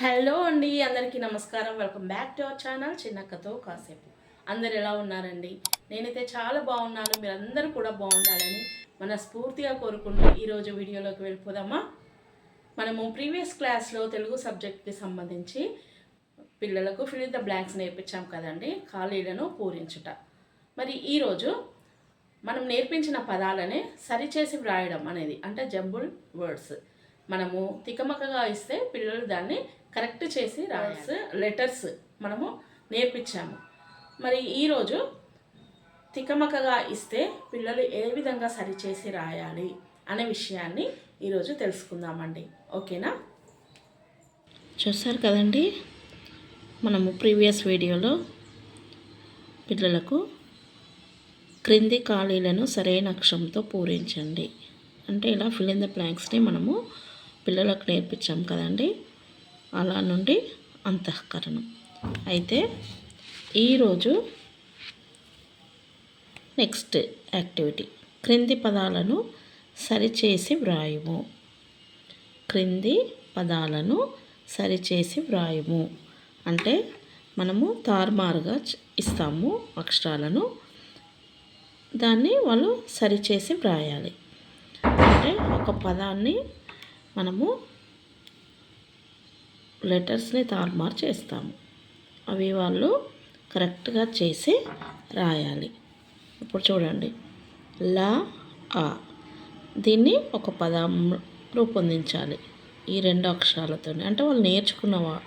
Hello అండి అందరికీ నమస్కారం. Welcome back to our channel చిన్నక్కతో కాసేపు. అందరు ఎలా ఉన్నారండి? నేనైతే చాలా బాగున్నాను. మీరందరూ కూడా బాగుండాలని మన స్ఫూర్తిగా కోరుకుంటూ ఈరోజు వీడియోలోకి వెళ్ళిపోదామా? మనము ప్రీవియస్ క్లాస్లో తెలుగు సబ్జెక్ట్కి సంబంధించి పిల్లలకు ఫిల్ ద బ్లాంక్స్ నేర్పించాం కదండి ఖాళీలను పూరించుట. మరి ఈరోజు మనం నేర్పించిన పదాలనే సరిచేసి వ్రాయడం అనేది అంటే జంబుల్ వర్డ్స్. మనము తికమకగా ఇస్తే పిల్లలు దాన్ని కరెక్ట్ చేసి రాయాల్సి లెటర్స్ మనము నేర్పించాము. మరి ఈరోజు తికమకగా ఇస్తే పిల్లలు ఏ విధంగా సరిచేసి రాయాలి అనే విషయాన్ని ఈరోజు తెలుసుకుందామండి. ఓకేనా? చూస్తారు కదండి? మనము ప్రీవియస్ వీడియోలో పిల్లలకు క్రింది ఖాళీలను సరైన అక్షరంతో పూరించండి. అంటే ఇలా ఫిల్ ఇన్ ద బ్లాంక్స్ని మనము పిల్లలకు నేర్పించాం కదండి. అలా నుండి అంతఃకరణం. అయితే ఈరోజు నెక్స్ట్ యాక్టివిటీ. క్రింది పదాలను సరిచేసి వ్రాయుము. క్రింది పదాలను సరిచేసి వ్రాయుము. అంటే మనము తారుమారుగా ఇస్తాము అక్షరాలను. దాన్ని వాళ్ళు సరిచేసి వ్రాయాలి. అంటే ఒక పదాన్ని మనము లెటర్స్ని తారుమారు చేస్తాము. అవి వాళ్ళు కరెక్ట్గా చేసి రాయాలి. ఇప్పుడు చూడండి. లా ఆ. దీన్ని ఒక పదం రూపొందించాలి. ఈ రెండు అక్షరాలతో అంటే వాళ్ళు నేర్చుకున్నవా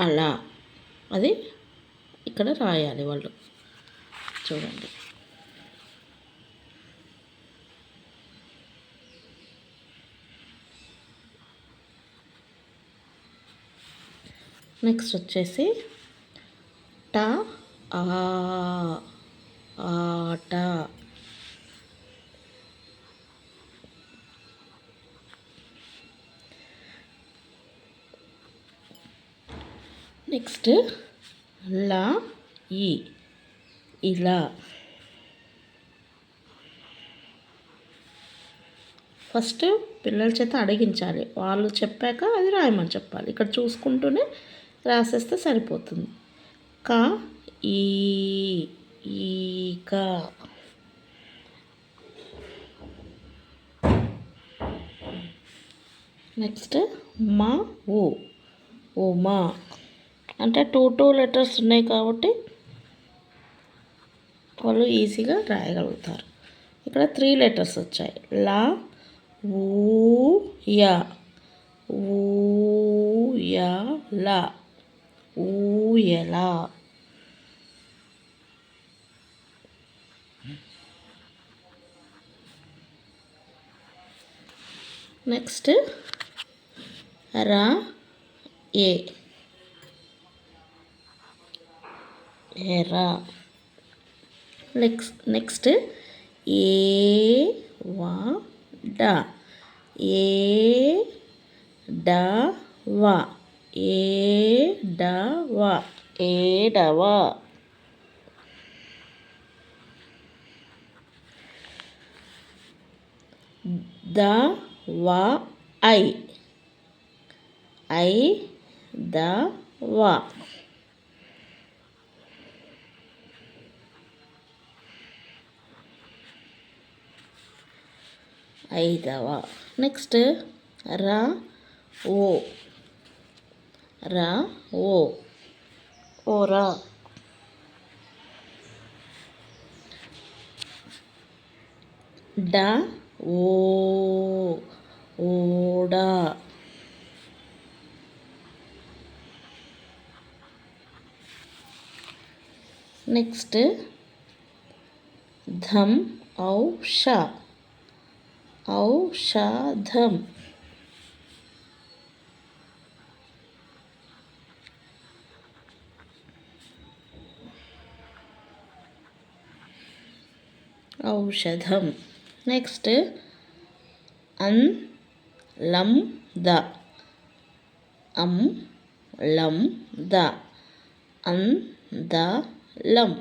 అలా అది ఇక్కడ రాయాలి వాళ్ళు. చూడండి. నెక్స్ట్ వచ్చేసి ట ఆ ఆట నెక్స్ట్ లా ఈ ఇలా. ఫస్ట్ పిల్లల చేత అడిగించాలి. వాళ్ళు చెప్పాక అది రాయమని చెప్పాలి. ఇక్కడ చూసుకుంటూనే రాసేస్తే సరిపోతుంది. క ఈ ఈక నెక్స్ట్ మా ఓ ఉమా అంటే టూ టూ లెటర్స్ ఉన్నాయి కాబట్టి వాళ్ళు ఈజీగా రాయగలుగుతారు. ఇక్కడ త్రీ లెటర్స్ వచ్చాయి. లా ఊ యా. ఊ యా లా. ఊయలా నెక్స్ట్ రా ఏ ఎరా నెక్స్ట్ నెక్స్ట్ ఏ వా డా ఏ డా వా ఏ డా వా ఏడవా ద వా ఐ ఐ ద వా ఐదవ నెక్స్ట్ రా ఓ రా ఓ ఓరా డ ఓ ఓడా నెక్స్ట్ ధమ్ ఔష ఔషధం ఔషధం నెక్స్ట్ అన్ లం ద అం లం ద అన్ ద లం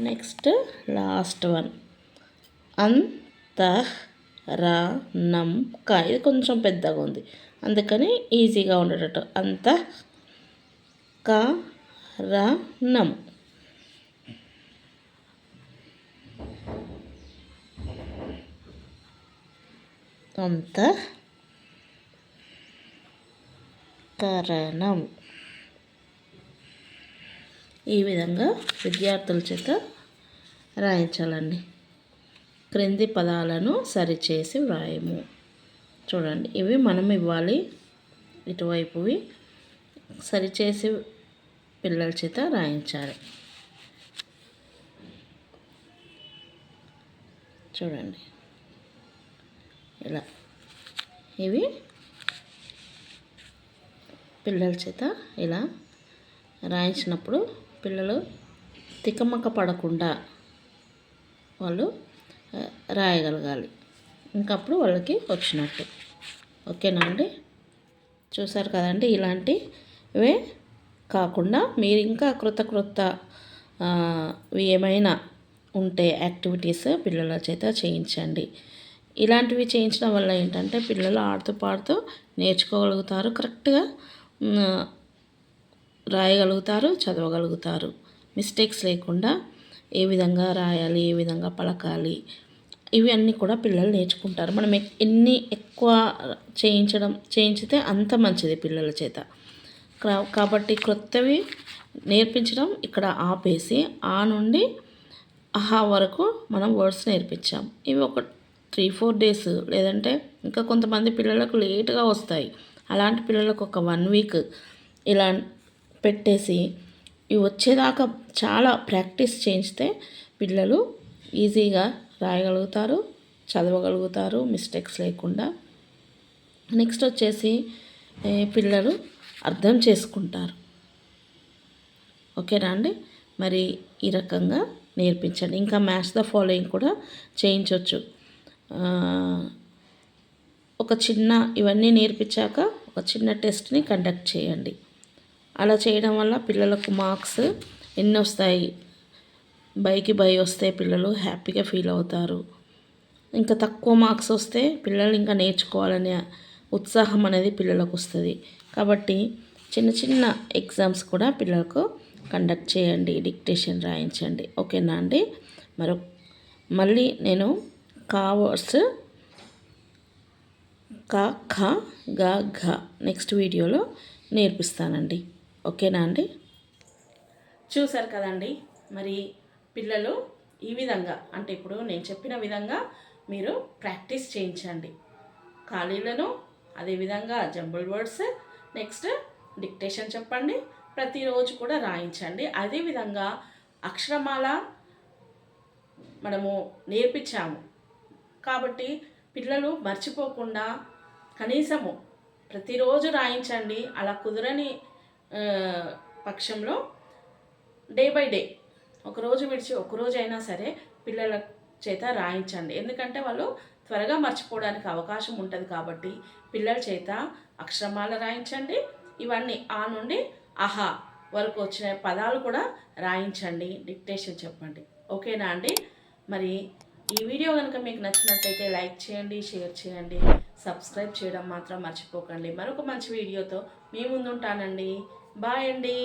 నెక్స్ట్ లాస్ట్ రా అంతఃరణం క. ఇది కొంచెం పెద్దగా ఉంది. అందుకని ఈజీగా ఉండేటట్టు. అంత కరణం అంత కరణం. ఈ విధంగా విద్యార్థుల చేత రాయించాలండి. క్రింది పదాలను సరిచేసి వ్రాయము. చూడండి ఇవి మనం ఇవ్వాలి. ఇటువైపువి సరిచేసి పిల్లల చేత రాయించాలి. చూడండి ఇలా. ఇవి పిల్లల చేత ఇలా రాయించినప్పుడు పిల్లలు తికమక పడకుండా వాళ్ళు రాయగలగాలి. ఇంకప్పుడు వాళ్ళకి వచ్చినట్టు. ఓకేనా అండి? చూసారు కదండి ఇలాంటివే కాకుండా మీరు ఇంకా క్రొత్త క్రొత్త ఏమైనా ఉంటే యాక్టివిటీస్ పిల్లల చేత చేయించండి. ఇలాంటివి చేయించడం వల్ల ఏంటంటే పిల్లలు ఆడుతూ పాడుతూ నేర్చుకోగలుగుతారు కరెక్ట్గా రాయగలుగుతారు చదవగలుగుతారు. మిస్టేక్స్ లేకుండా ఏ విధంగా రాయాలి ఏ విధంగా పలకాలి ఇవి అన్నీ కూడా పిల్లలు నేర్చుకుంటారు. మనం ఎన్ని ఎక్కువ చేయించడం చేయించితే అంత మంచిది పిల్లల చేత. కా- కాబట్టి క్రొత్తవి నేర్పించడం ఇక్కడ ఆపేసి ఆ నుండి ఆహా వరకు మనం వర్డ్స్ నేర్పించాం. ఇవి ఒక త్రీ ఫోర్ డేస్ లేదంటే ఇంకా కొంతమంది పిల్లలకు లేట్గా వస్తాయి. అలాంటి పిల్లలకు ఒక వన్ వీక్ ఇలా పెట్టేసి ఇవి వచ్చేదాకా చాలా ప్రాక్టీస్ చేయిస్తే పిల్లలు ఈజీగా రాయగలుగుతారు చదవగలుగుతారు మిస్టేక్స్ లేకుండా. నెక్స్ట్ వచ్చేసి పిల్లలు అర్థం చేసుకుంటారు. ఓకేనా అండి? మరి ఈ రకంగా నేర్పించండి. ఇంకా మ్యాథ్స్ ద ఫాలోయింగ్ కూడా చేయించవచ్చు ఒక చిన్న ఇవన్నీ నేర్పించాక ఒక చిన్న టెస్ట్ని కండక్ట్ చేయండి. అలా చేయడం వల్ల పిల్లలకు మార్క్స్ ఎన్ని వస్తాయి బైకి బై వస్తే పిల్లలు హ్యాపీగా ఫీల్ అవుతారు. ఇంకా తక్కువ మార్క్స్ వస్తే పిల్లలు ఇంకా నేర్చుకోవాలనే ఉత్సాహం అనేది పిల్లలకు వస్తుంది. కాబట్టి చిన్న చిన్న ఎగ్జామ్స్ కూడా పిల్లలకు కండక్ట్ చేయండి డిక్టేషన్ రాయించండి. ఓకేనా అండి? మరో మళ్ళీ నేను కావర్స్ కా ఖ గ ఘ నెక్స్ట్ వీడియోలో నేర్పిస్తానండి. ఓకేనా అండి? చూసారు కదండి? మరి పిల్లలు ఈ విధంగా అంటే ఇప్పుడు నేను చెప్పిన విధంగా మీరు ప్రాక్టీస్ చేయించండి. ఖాళీలను అదేవిధంగా జంబుల్ వర్డ్స్ నెక్స్ట్ డిక్టేషన్ చెప్పండి ప్రతిరోజు కూడా రాయించండి. అదేవిధంగా అక్షరమాల మనము నేర్పించాము. కాబట్టి పిల్లలు మర్చిపోకుండా కనీసము ప్రతిరోజు రాయించండి. అలా కుదరని పక్షంలో డే బై డే ఒకరోజు విడిచి ఒకరోజు అయినా సరే పిల్లల చేత రాయించండి. ఎందుకంటే వాళ్ళు త్వరగా మర్చిపోవడానికి అవకాశం ఉంటుంది కాబట్టి పిల్లల చేత అక్షరమాల రాయించండి. ఇవన్నీ ఆ నుండి అహా వరకు వచ్చిన పదాలు కూడా రాయించండి. డిక్టేషన్ చెప్పండి. ఓకేనా అండి? మరి ఈ వీడియో కనుక మీకు నచ్చినట్లయితే లైక్ చేయండి షేర్ చేయండి సబ్స్క్రైబ్ చేయడం మాత్రం మర్చిపోకండి. మరొక మంచి వీడియోతో మీ ముందుంటానండి. బాయ్ అండి.